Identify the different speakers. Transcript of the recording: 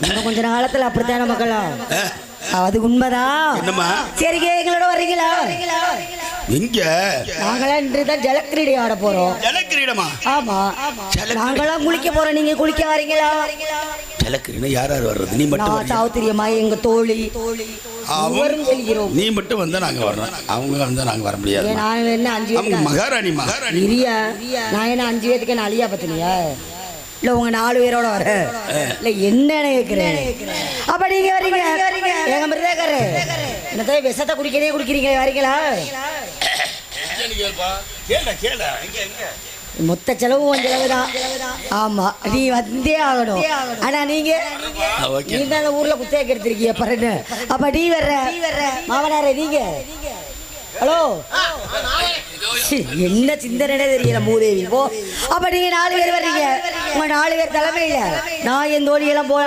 Speaker 1: இன்னும் கொஞ்ச காலத்துல அப்படித்தான மக்களும் அது உண்மைதான்
Speaker 2: என்னம்மா?
Speaker 1: சரிங்க எங்களோட வர்றீங்களா
Speaker 2: எங்க?
Speaker 1: நாங்களாம் இன்று தான் ஜலக்கிரீடை ஆட போறோம்.
Speaker 2: ஜலக்கிரீடமா?
Speaker 1: ஆமா. நாங்களாம் குளிக்க போறோம். நீங்க குளிக்க வரீங்களா?
Speaker 2: ஜலக்கிரீடம் யார் யார் வர்றது? நீ மட்டும்
Speaker 1: நான்
Speaker 2: வரியா?
Speaker 1: சாவுத்திரியம்மா எங்க தோழி இருவரும் செல்கிறோம்.
Speaker 2: நீ மட்டும் வந்தா நாங்க வரணும் அவங்க வந்தா நாங்க வர முடியாது.
Speaker 1: நான் என்ன அஞ்சு
Speaker 2: மகாராணி மகாராணி
Speaker 1: நான் என்ன அஞ்சு பேத்துக்கு என்ன அழியா பத்தினியா? இல்ல உங்க நாலு பேரோட வர. இல்ல என்னன்னு கேக்குறேன் அப்ப நீங்க வரீங்க. எங்க மிருதேக்கரு என்னதான் விஷத்தை குடிக்கிறே குடிக்கிறீங்க வரீங்களா? மொத்த செலவும் உன் செலவுதான் ஆமா நீ வந்தே ஆகணும். ஆனா நீங்க நீங்க அந்த ஊர்ல குத்தகைக்கு எடுத்திருக்கீங்க பாருங்க அப்ப நீ வர்ற. மாமனாரே நீங்க. ஹலோ. என்ன சிந்தனை தெரியல மூதேவி. போ. அப்ப நீங்க நாலு பேர் வர்றீங்க. உங்க நாலு பேர் தலைமையில. நான் என் தோழியெல்லாம் போல